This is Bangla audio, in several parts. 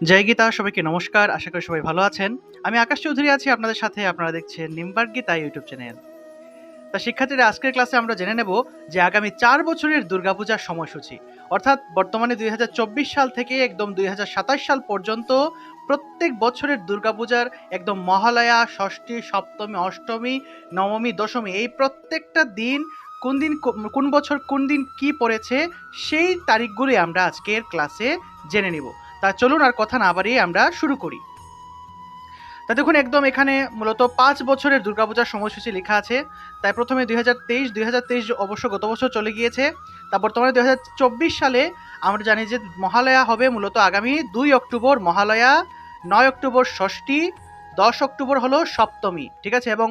জয় গীতা, সবাইকে নমস্কার, আশা করি সবাই ভালো আছেন। আমি আকাশ চৌধুরী আছি, আপনাদের সাথে আপনারা দেখছেন নিম্বার গীতা ইউটিউব চ্যানেল। তা শিক্ষার্থীরা, আজকের ক্লাসে আমরা জেনে নেব যে আগামী চার বছরের দুর্গাপূজার সময়সূচি, অর্থাৎ বর্তমানে দুই হাজার চব্বিশ সাল থেকে একদম দুই হাজার সাতাশ সাল পর্যন্ত প্রত্যেক বছরের দুর্গাপূজার একদম মহালয়া, ষষ্ঠী, সপ্তমী, অষ্টমী, নবমী, দশমী, এই প্রত্যেকটা দিন কোন দিন কোন বছর কোন দিন কি পড়েছে, সেই তারিখগুলি আমরা আজকের ক্লাসে জেনে নিব। তা চলুন আর কথা না বাড়িয়ে আমরা শুরু করি। তা দেখুন, একদম এখানে মূলত পাঁচ বছরের দুর্গাপূজার সময়সূচি লেখা আছে। তাই প্রথমে দুই হাজার তেইশ, দুই হাজার তেইশ অবশ্য গত বছর চলে গিয়েছে। তা বর্তমানে দুই হাজার চব্বিশ সালে আমরা জানি যে মহালয়া হবে মূলত আগামী দুই অক্টোবর, মহালয়া নয় অক্টোবর ষষ্ঠী, দশ অক্টোবর হলো সপ্তমী, ঠিক আছে? এবং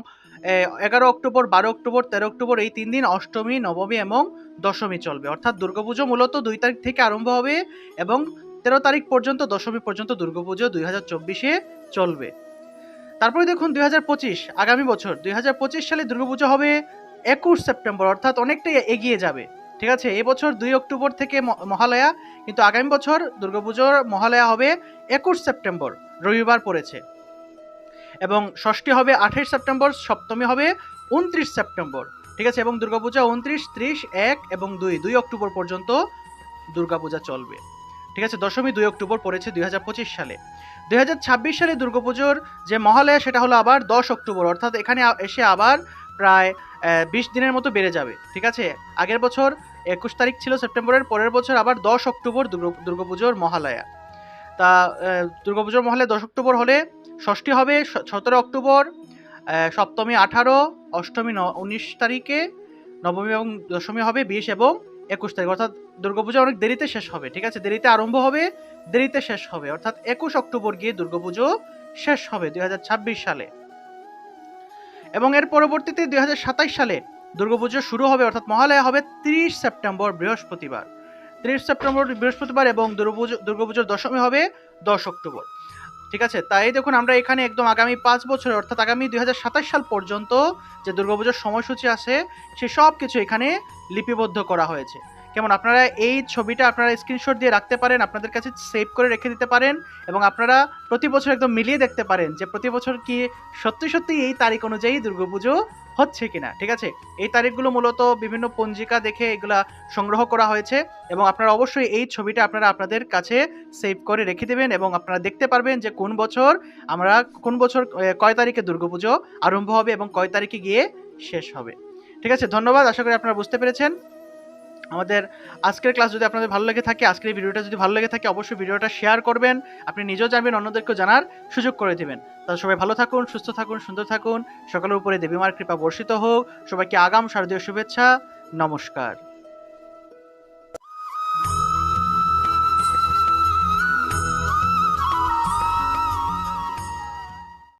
এগারো অক্টোবর, বারো অক্টোবর, তেরো অক্টোবর এই তিন দিন অষ্টমী, নবমী এবং দশমী চলবে। অর্থাৎ দুর্গাপুজো মূলত দুই তারিখ থেকে আরম্ভ হবে এবং তেরো তারিখ পর্যন্ত, দশমী পর্যন্ত দুর্গাপুজো দুই হাজার চব্বিশে চলবে। তারপরে দেখুন দুই হাজার পঁচিশ, আগামী বছর দুই হাজার পঁচিশ সালে দুর্গাপুজো হবে একুশ সেপ্টেম্বর, অর্থাৎ অনেকটাই এগিয়ে যাবে। ঠিক আছে? এই বছর দুই অক্টোবর থেকে মহালয়া, কিন্তু আগামী বছর দুর্গাপুজোর মহালয়া হবে একুশ সেপ্টেম্বর, রবিবার পড়েছে। এবং ষষ্ঠী হবে আঠাশ সেপ্টেম্বর, সপ্তমী হবে উনত্রিশ সেপ্টেম্বর। ঠিক আছে? এবং দুর্গাপূজা উনত্রিশ, ত্রিশ, এক এবং দুই দুই অক্টোবর পর্যন্ত দুর্গাপূজা চলবে। ঠিক আছে, দশমী দুই অক্টোবর পড়েছে দুই হাজার পঁচিশ সালে। দু হাজার ছাব্বিশ সালে দুর্গাপুজোর যে মহালয়া, সেটা হলো আবার দশ অক্টোবর, অর্থাৎ এখানে এসে আবার প্রায় বিশ দিনের মতো বেড়ে যাবে, ঠিক আছে? আগের বছর একুশ তারিখ ছিল সেপ্টেম্বরের, পরের বছর আবার দশ অক্টোবর দুর্গা- দুর্গাপুজোর মহালয়া। তা দুর্গাপুজোর মহালয়া দশ অক্টোবর হলে ষষ্ঠী হবে সতেরো অক্টোবর সপ্তমী আঠারো, অষ্টমী ন- উনিশ তারিখে, নবমী এবং দশমী হবে বিশ এবং একুশ তারিখ, অর্থাৎ দুর্গাপূজা অনেক দেরিতে শেষ হবে, ঠিক আছে? দেরিতে আরম্ভ হবে, দেরিতে শেষ হবে। অর্থাৎ একুশ অক্টোবর গিয়ে দুর্গাপুজো শেষ হবে, দুই হাজার ছাব্বিশ সালে। এবং এর পরবর্তীতে দুই সালে দুর্গাপুজো শুরু হবে, অর্থাৎ মহালয়া হবে তিরিশ সেপ্টেম্বর, বৃহস্পতিবার। তিরিশ সেপ্টেম্বর, বৃহস্পতিবার এবং দুর্গাপুজো, দুর্গাপুজোর দশমী হবে দশ অক্টোবর। ঠিক আছে? তাই দেখুন, আমরা এখানে একদম আগামী পাঁচ বছর, অর্থাৎ আগামী দুই হাজার সাতাশ সাল পর্যন্ত যে দুর্গাপুজোর সময়সূচি আছে, সে সব কিছু এখানে লিপিবদ্ধ করা হয়েছে। কেমন? আপনারা এই ছবিটা আপনারা স্ক্রিনশট দিয়ে রাখতে পারেন, আপনাদের কাছে সেভ করে রেখে দিতে পারেন এবং আপনারা প্রতি বছর একদম মিলিয়ে দেখতে পারেন যে প্রতি বছর কি সত্যি সত্যি এই তারিখ অনুযায়ী দুর্গাপুজো হচ্ছে কিনা, ঠিক আছে? এই তারিখগুলো মূলত বিভিন্ন পঞ্জিকা দেখে এগুলা সংগ্রহ করা হয়েছে এবং আপনারা অবশ্যই এই ছবিটা আপনারা আপনাদের কাছে সেভ করে রেখে দেবেন এবং আপনারা দেখতে পারবেন যে কোন বছর আমরা কোন বছর কয় তারিখে দুর্গাপুজো আরম্ভ হবে এবং কয় তারিখে গিয়ে শেষ হবে। ঠিক আছে? ধন্যবাদ, আশা করি আপনারা বুঝতে পেরেছেন। আমাদের আজকের ক্লাস যদি আপনাদের ভালো লেগে থাকে, আজকের এই ভিডিওটা যদি ভালো লেগে থাকে, অবশ্যই ভিডিওটা শেয়ার করবেন। আপনি নিজেও জানবেন, অন্যদেরকেও জানার সুযোগ করে দেবেন। তাহলে সবাই ভালো থাকুন, সুস্থ থাকুন, সুন্দর থাকুন। সকালের উপরে দেবীমার কৃপা বর্ষিত হোক। সবাইকে আগাম শারদীয় শুভেচ্ছা। নমস্কার।